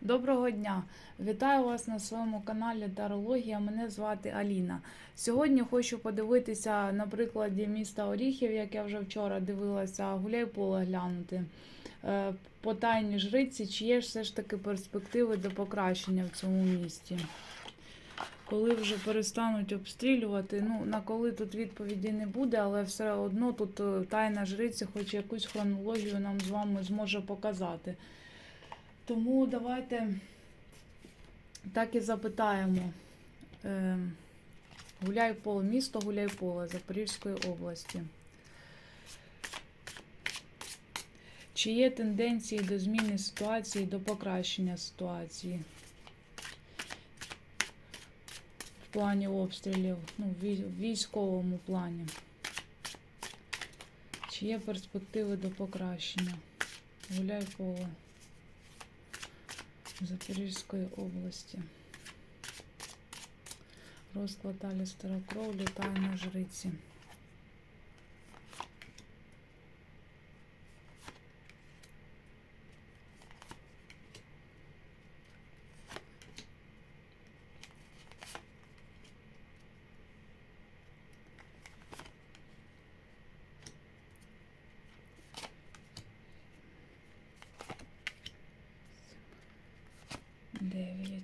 Доброго дня! Вітаю вас на своєму каналі Тарологія. Мене звати Аліна. Сьогодні хочу подивитися на прикладі міста Оріхів, як я вже вчора дивилася, гуляй поле глянути. Е, По тайній жриці, чи є все ж таки перспективи до покращення в цьому місті. Коли вже перестануть обстрілювати, ну на коли тут відповіді не буде, але все одно тут е, тайна жриця, хоч якусь хронологію нам з вами зможе показати. Тому давайте так і запитаємо. Е, Гуляйполе, місто Гуляйполе Запорізької області. Чи є тенденції до зміни ситуації, до покращення ситуації в плані обстрілів, ну, в військовому плані? Чи є перспективи до покращення? Гуляйполе. Запорізької області. Розклад Алістера літає на жриці.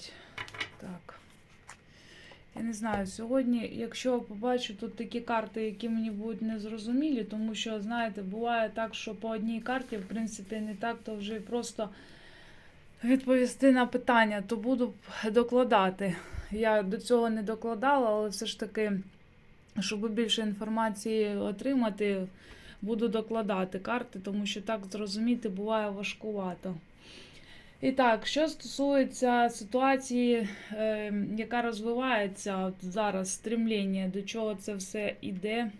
Дев'ять. Так. Я не знаю, сьогодні, якщо побачу тут такі карти, які мені будуть незрозумілі, тому що, знаєте, буває так, що по одній карті, в принципі, не так, то вже просто відповісти на питання, то буду докладати. Я до цього не докладала, але все ж таки, щоб більше інформації отримати, буду докладати карти, тому що так зрозуміти буває важкувато. І так, що стосується ситуації, е, яка розвивається от зараз, стремління, до чого це все йде,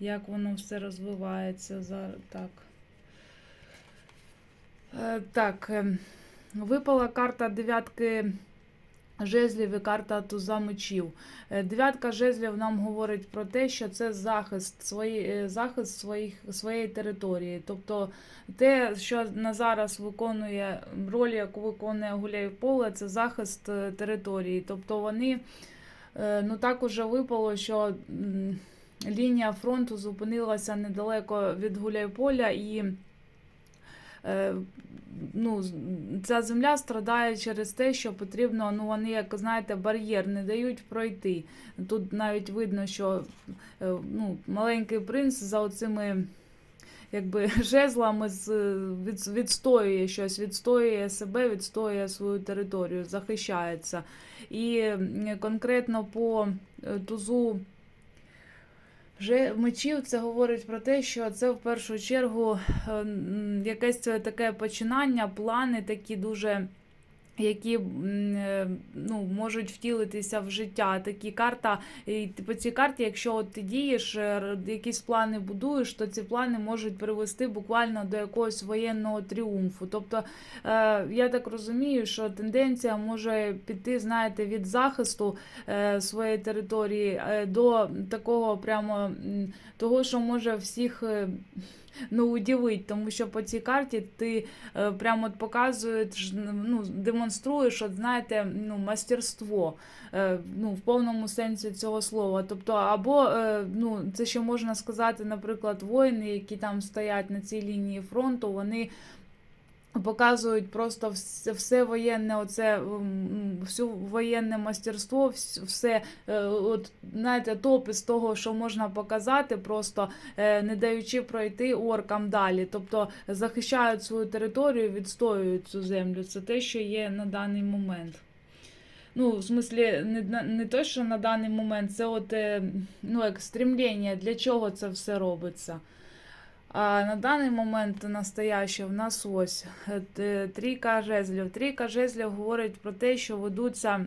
як воно все розвивається зараз. Так, е, так е, випала карта дев'ятки жезлів і карта туза мечів. Е, Дев'ятка жезлів нам говорить про те, що це захист, свої, е, захист своїх, своєї території. Тобто те, що на зараз виконує роль, яку виконує гуляй поле, це захист е, території. Тобто вони ну так уже випало, що лінія фронту зупинилася недалеко від Гуляйполя і ну, ця земля страдає через те, що потрібно, ну вони, як знаєте, бар'єр не дають пройти. Тут навіть видно, що е, ну, маленький принц за оцими якби жезлами відстоює щось, відстоює себе, відстоює свою територію, захищається. І конкретно по е, тузу вже мечів це говорить про те, що це в першу чергу е, якесь таке починання, плани такі дуже. Які е, ну, можуть втілитися в життя. Такі карта, і по цій карті, якщо от ти дієш, е, якісь плани будуєш, то ці плани можуть привести буквально до якогось воєнного тріумфу. Тобто, е, я так розумію, що тенденція може піти, знаєте, від захисту своєї території до такого прямо того, що може всіх. Ну, удивить, тому що по цій карті ти е, прямо от показуєш, ну, демонструєш, от, знаєте, ну, мастерство е, ну, в повному сенсі цього слова. Тобто, або е, ну, це ще можна сказати, наприклад, воїни, які там стоять на цій лінії фронту, вони. Показують просто все, воєнне, оце всю воєнне мастерство, все, е, от, знаєте, топ із того, що можна показати, просто е, не даючи пройти оркам далі. Тобто захищають свою територію, відстоюють цю землю. Це те, що є на даний момент. Ну, в смислі, не, не те, що на даний момент, це от, е, ну, як стремління, для чого це все робиться. А на даний момент настояще в нас ось е, трійка жезлів. Трійка жезлів говорить про те, що ведуться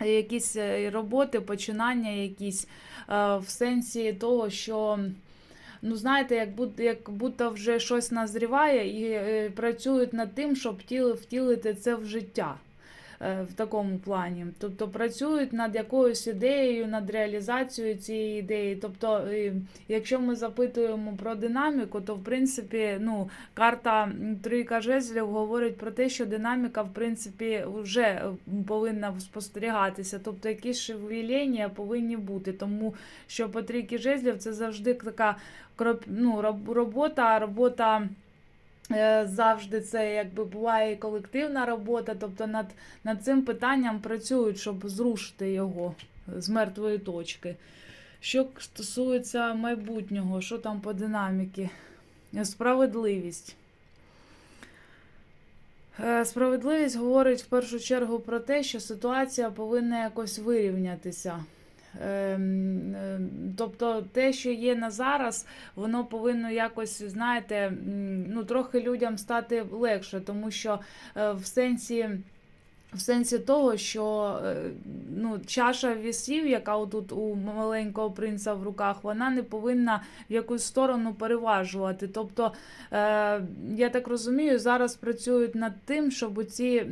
якісь е, роботи, починання якісь е, в сенсі того, що. Ну, знаєте, як будто, як будто вже щось назріває і працюють над тим, щоб втіли- втілити це в життя. Е, в такому плані. Тобто працюють над якоюсь ідеєю, над реалізацією цієї ідеї. Тобто, якщо ми запитуємо про динаміку, то в принципі ну, карта трійка жезлів говорить про те, що динаміка в принципі вже е, повинна спостерігатися. Тобто якісь шевеління повинні бути. Тому що по трійки жезлів це завжди така ну, роб- робота, робота. Е, Завжди це якби буває і колективна робота, тобто над, над цим питанням працюють, щоб зрушити його з мертвої точки. Що стосується майбутнього, що там по динаміки? Справедливість. Е, Справедливість говорить в першу чергу про те, що ситуація повинна якось вирівнятися. Ем, е, Тобто те, що є на зараз, воно повинно якось, знаєте, ну, трохи людям стати легше, тому що е, в сенсі. В сенсі того, що е, ну, чаша вісів, яка отут у маленького принца в руках, вона не повинна в якусь сторону переважувати. Тобто, е, я так розумію, зараз працюють над тим, щоб ці,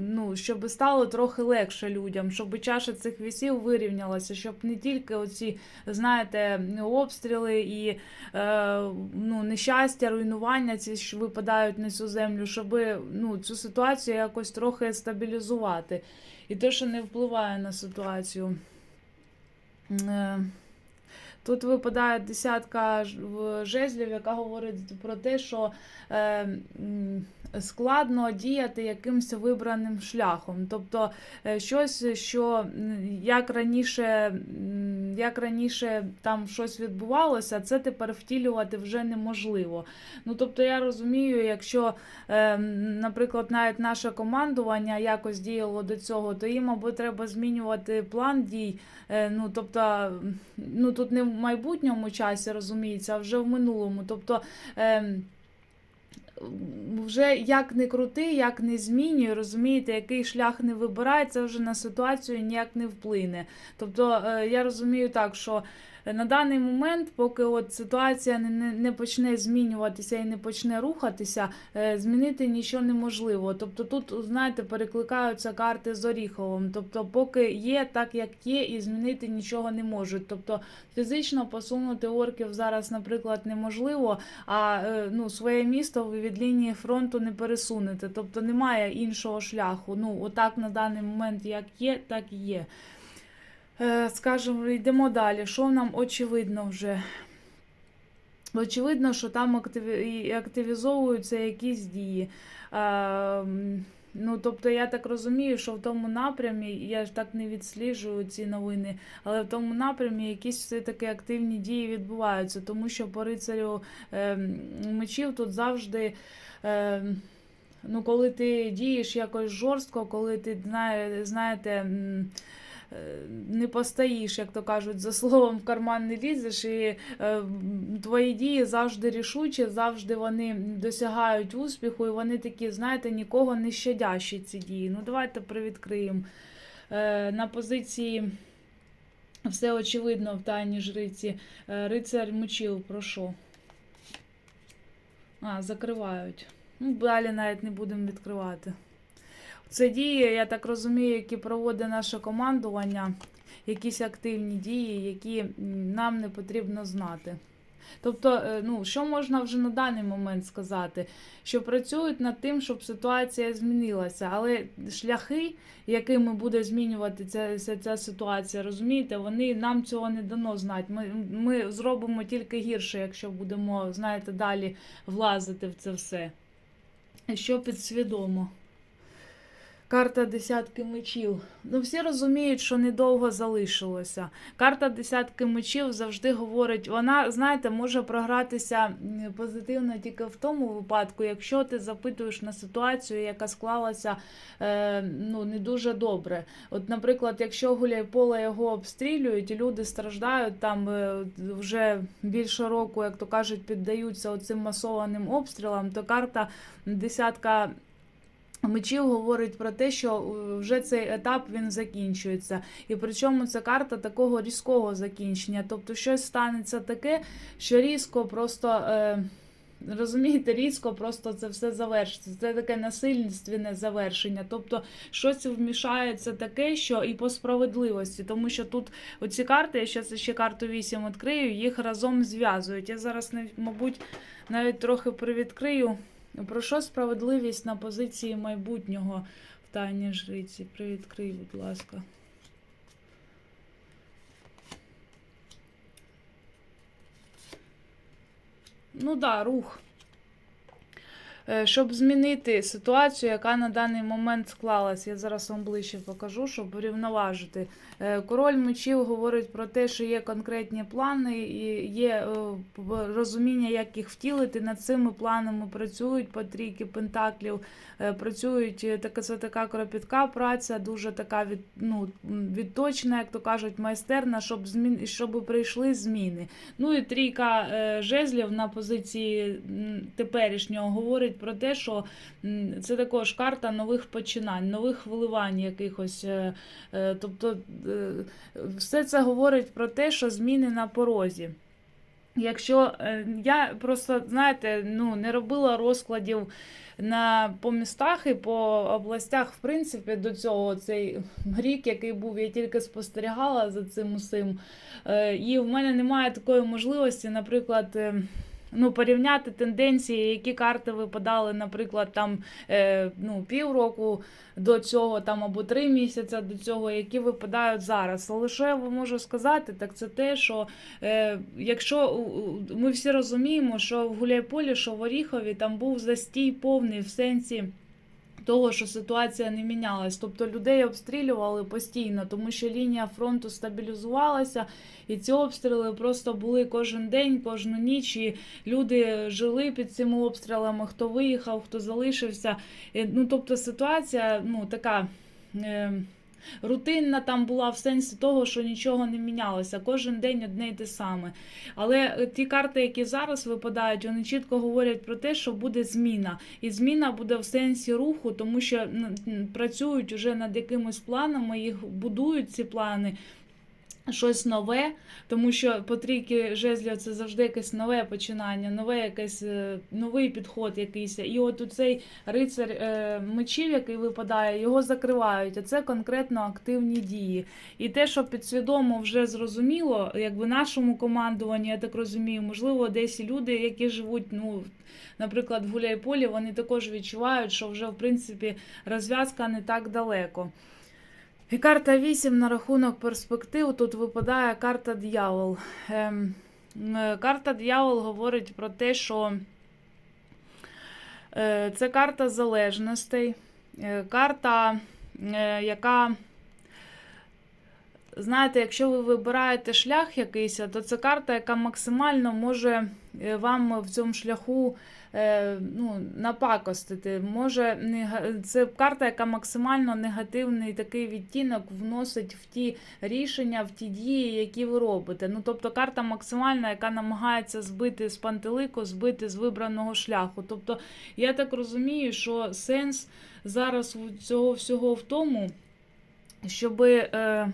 ну, щоб стало трохи легше людям, щоб чаша цих вісів вирівнялася, щоб не тільки оці, знаєте, обстріли і е, ну, нещастя, руйнування ці що випадають на цю землю, щоб ну, цю ситуацію якось трохи стабілізувати. І те, що не впливає на ситуацію. Тут випадає десятка жезлів, яка говорить про те, що е, складно діяти якимось вибраним шляхом. Тобто е, щось, що як раніше, як раніше там щось відбувалося, це тепер втілювати вже неможливо. Ну тобто я розумію, якщо, е, наприклад, навіть наше командування якось діяло до цього, то їм або треба змінювати план дій. Ну, тобто, ну тут не майбутньому часі розуміється, а вже в минулому. Тобто, Е, вже як не крути, як не змінює, розумієте, який шлях не вибирає, це вже на ситуацію ніяк не вплине. Тобто, е, я розумію так, що на даний момент, поки от ситуація не, не, не почне змінюватися і не почне рухатися, е, змінити нічого неможливо. Тобто тут, знаєте, перекликаються карти з Оріховим. Тобто, поки є так, як є, і змінити нічого не можуть. Тобто фізично посунути орків зараз, наприклад, неможливо, а е, ну, своє місто ви від лінії фронту не пересунете. Тобто немає іншого шляху. Ну, отак на даний момент як є, так і є. Е, Скажемо, йдемо далі. Що нам очевидно вже? Очевидно, що там активізовуються якісь дії. Е, Ну, тобто, я так розумію, що в тому напрямі, я ж так не відсліджую ці новини, але в тому напрямі якісь все-таки активні дії відбуваються, тому що по рицарю е, мечів тут завжди. Е, Ну, коли ти дієш якось жорстко, коли ти знає, знаєте, не постоїш, як то кажуть, за словом в карман не лізеш, і е, твої дії завжди рішучі, завжди вони досягають успіху, і вони такі, знаєте, нікого не щадящі ці дії. Ну, давайте привідкриємо. Е, На позиції все очевидно в тайні жриці. Е, Рицар мечів, прошу. А, закривають. Ну, далі навіть не будемо відкривати. Це дії, я так розумію, які проводить наше командування, якісь активні дії, які нам не потрібно знати. Тобто, е, ну, що можна вже на даний момент сказати? Що працюють над тим, щоб ситуація змінилася, але шляхи, якими буде змінювати ця, ця, ця ситуація, розумієте, вони нам цього не дано знати. Ми, ми зробимо тільки гірше, якщо будемо, знаєте, далі влазити в це все. Що підсвідомо. Карта десятки мечів. Ну, всі розуміють, що недовго залишилося. Карта десятки мечів завжди говорить, вона, знаєте, може програтися позитивно тільки в тому випадку, якщо ти запитуєш на ситуацію, яка склалася е, ну, не дуже добре. От, наприклад, якщо Гуляйпола його обстрілюють, і люди страждають там е, вже більше року, як то кажуть, піддаються оцим масованим обстрілам, то карта десятка Мечів говорить про те, що е, вже цей етап він закінчується. І причому це карта такого різкого закінчення. Тобто щось станеться таке, що різко просто. Е, розумієте, різко просто це все завершиться. Це таке насильственне завершення. Тобто щось вмішається таке, що і по справедливості, тому що тут оці карти, я зараз ще карту 8 відкрию, їх разом зв'язують. Я зараз, мабуть, навіть трохи привідкрию. Про що справедливість на позиції майбутнього в тайні жриці? Привідкрий, будь ласка. Ну да, рух. Е, Щоб змінити ситуацію, яка на даний момент склалась, я зараз вам ближче покажу, щоб врівноважити. Е, Король мечів говорить про те, що є конкретні плани і є е, розуміння, як їх втілити. Над цими планами працюють по трійки пентаклів, е, працюють така це така кропітка праця, дуже така від, ну, відточна, як то кажуть, майстерна, щоб змін, щоб прийшли зміни. Ну і трійка жезлів на позиції теперішнього говорить про те, що це також карта нових починань, нових вливань якихось. Тобто все це говорить про те, що зміни на порозі. Якщо е, я просто, знаєте, ну, не робила розкладів на, по містах і по областях, в принципі, до цього цей рік, який був, я тільки спостерігала за цим усім. Е, І в мене немає такої можливості, наприклад. Ну, порівняти тенденції, які карти випадали, наприклад, там е, ну, півроку до цього, там або три місяці до цього, які випадають зараз. Але що я можу сказати, так це те, що е, якщо ми всі розуміємо, що в Гуляйполі, що в Оріхові там був застій повний в сенсі. Того, що ситуація не мінялась, тобто людей обстрілювали постійно, тому що лінія фронту стабілізувалася, і ці обстріли просто були кожен день, кожну ніч. І люди жили під цими обстрілами, хто виїхав, хто залишився. І, Ну тобто ситуація, ну така. Е- Рутинна там була в сенсі того, що нічого не мінялося. Кожен день одне й те саме. Але е, ті карти, які зараз випадають, вони чітко говорять про те, що буде зміна. І зміна буде в сенсі руху, тому що працюють уже над якимись планами, їх будують ці плани. Щось нове, тому що по трійки жезлів це завжди якесь нове починання, нове якесь е, новий підход якийсь. І от у цей рицар е, мечів, який випадає, його закривають. А це конкретно активні дії. І те, що підсвідомо вже зрозуміло, якби нашому командуванню, я так розумію, можливо, десь люди, які живуть, ну, наприклад, в Гуляйполі, вони також відчувають, що вже в принципі розв'язка не так далеко. І карта 8 на рахунок перспектив. Тут випадає карта дьявол. Ем, е, карта дьявол говорить про те, що е, це карта залежностей, е, карта, яка. Знаєте, якщо ви вибираєте шлях якийсь, то це карта, яка максимально може е, вам в цьому шляху е, ну, напакостити. Може, це карта, яка максимально негативний такий відтінок вносить в ті рішення, в ті дії, які ви робите. Ну, тобто карта максимальна, яка намагається збити з пантелику, збити з вибраного шляху. Тобто, я так розумію, що сенс зараз цього всього в тому, щоби. Е,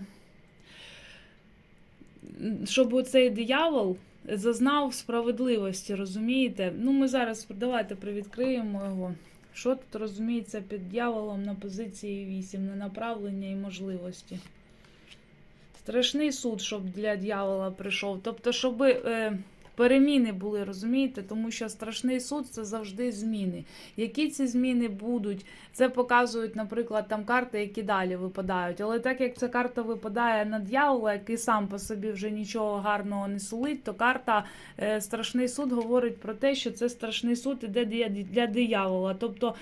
щоб цей диявол зазнав справедливості, розумієте? Ну, ми зараз давайте привідкриємо його. Що тут розуміється під дьяволом на позиції 8, на направлення і можливості? Страшний суд, щоб для дьявола прийшов. Тобто, щоб е, переміни були, розумієте? Тому що страшний суд це завжди зміни. Які ці зміни будуть, це показують, наприклад, там карти, які далі випадають. Але так як ця карта випадає на дьявола, який сам по собі вже нічого гарного не сулить, то карта е, Страшний суд говорить про те, що це страшний суд іде для, диявола. Тобто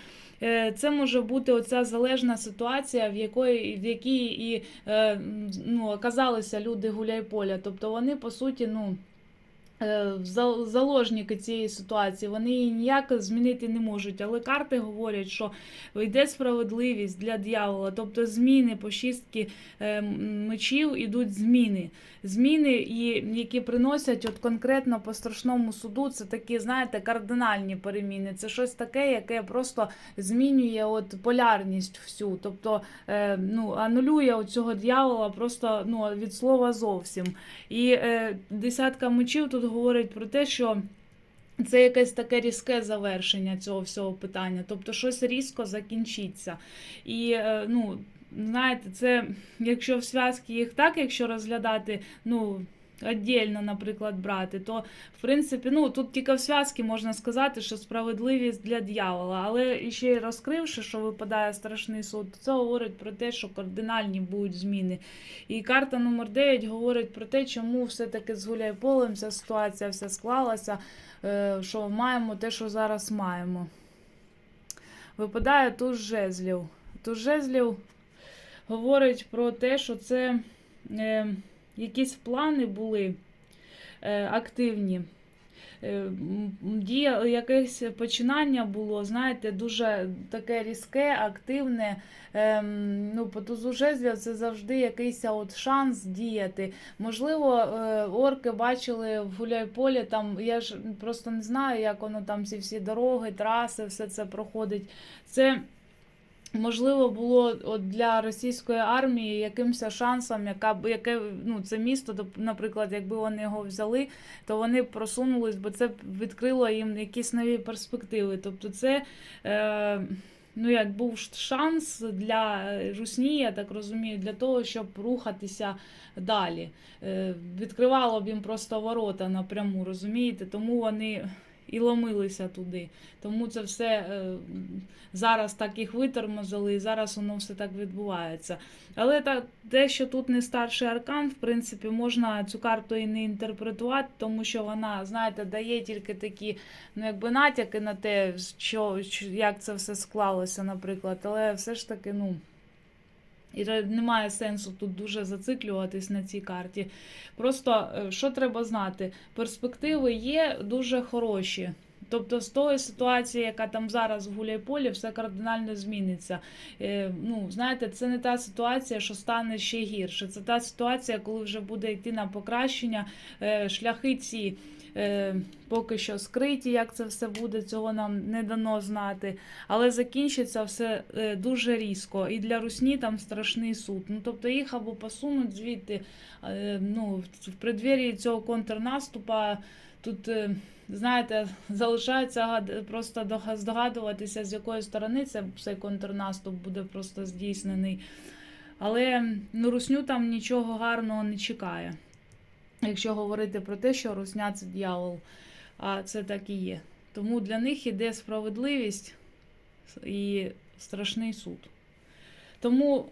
е, це може бути оця залежна ситуація, в якої в якій і е, ну, оказалися люди гуляйполя. Тобто вони по суті, ну. Е, зал- Заложники цієї ситуації, вони її ніяк змінити не можуть. Але карти говорять, що йде справедливість для дьявола, тобто зміни по шістки е, мечів ідуть зміни. Зміни, які приносять от конкретно по страшному суду, це такі, знаєте, кардинальні переміни. Це щось таке, яке просто змінює от полярність всю. Тобто е, ну, анулює цього дьявола просто ну, від слова зовсім. І десятка мечів тут говорить про те, що. це якесь таке різке завершення цього всього питання. Тобто щось різко закінчиться. І е, ну, знаєте, це якщо в зв'язки їх так, якщо розглядати, ну. Отдельно, наприклад, брати, то в принципі, ну тут тільки в зв'язки можна сказати, що справедливість для дьявола. Але ще й розкривши, що випадає страшний суд, це говорить про те, що кардинальні будуть зміни. І карта номер 9 говорить про те, чому все-таки з Гуляйполем ця ситуація вся склалася, е, що маємо те, що зараз маємо. Випадає туз жезлів. Туз жезлів говорить про те, що це е, якісь плани були е, активні. Е, Дія, якесь починання було, знаєте, дуже таке різке, активне. Ем, ну, по тузу жезлів це завжди якийсь от шанс діяти. Можливо, е, орки бачили в Гуляйполі, там я ж просто не знаю, як воно там ці всі дороги, траси, все це проходить. Це можливо було от для російської армії якимось шансом, яка б яке ну це місто, наприклад, якби вони його взяли, то вони просунулись, бо це відкрило їм якісь нові перспективи. Тобто, це е, ну як був шанс для Русні, я так розумію, для того, щоб рухатися далі. Е, відкривало б їм просто ворота напряму, розумієте? Тому вони. І ломилися туди. Тому це все е, зараз так їх витормозили, і зараз воно все так відбувається. Але та, те, що тут не старший аркан, в принципі, можна цю карту і не інтерпретувати, тому що вона, знаєте, дає тільки такі ну, якби натяки на те, що, як це все склалося, наприклад. Але все ж таки, ну. І немає сенсу тут дуже зациклюватись на цій карті. Просто е, що треба знати? Перспективи є дуже хороші. Тобто з тої ситуації, яка там зараз в Гуляйполі, все кардинально зміниться. Е, ну, знаєте, це не та ситуація, що стане ще гірше. Це та ситуація, коли вже буде йти на покращення. Е, шляхи ці поки що скриті, як це все буде, цього нам не дано знати. Але закінчиться все е, дуже різко. І для Русні там страшний суд. Ну, тобто їх або посунуть звідти, е, ну, в- преддверії цього контрнаступа. Тут, е, знаєте, залишається просто здогадуватися, з якої сторони це цей контрнаступ буде просто здійснений. Але ну, Русню там нічого гарного не чекає. Якщо говорити про те, що Русня це дьявол, а це так і є. Тому для них іде справедливість і страшний суд. Тому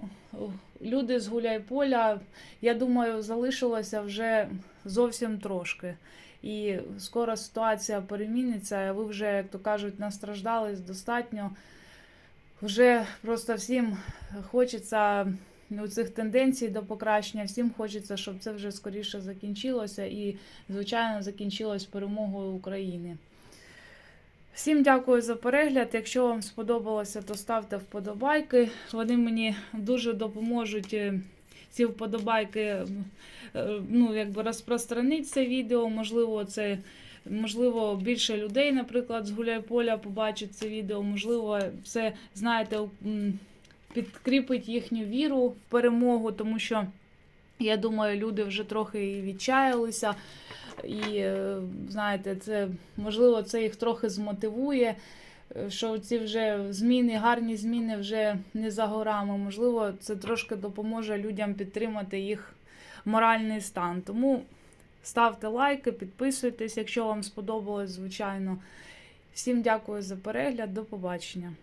люди з Гуляйполя, я думаю, залишилося вже зовсім трошки. І скоро ситуація переміниться, ви вже, як то кажуть, настраждались достатньо. Вже просто всім хочеться ну, цих тенденцій до покращення, всім хочеться, щоб це вже скоріше закінчилося і, звичайно, закінчилось перемогою України. Всім дякую за перегляд. Якщо вам сподобалося, то ставте вподобайки. Вони мені дуже допоможуть е, ці вподобайки е, ну, якби розпространити це відео. Можливо, це. Можливо, більше людей, наприклад, з Гуляйполя побачить це відео. Можливо, це, знаєте, підкріпить їхню віру в перемогу, тому що я думаю, люди вже трохи відчаялися. І е, знаєте, це можливо, це їх трохи змотивує. е, Що ці вже зміни, гарні зміни вже не за горами. Можливо, це трошки допоможе людям підтримати їх моральний стан. Тому ставте лайки, підписуйтесь, якщо вам сподобалось, звичайно. Всім дякую за перегляд. До побачення.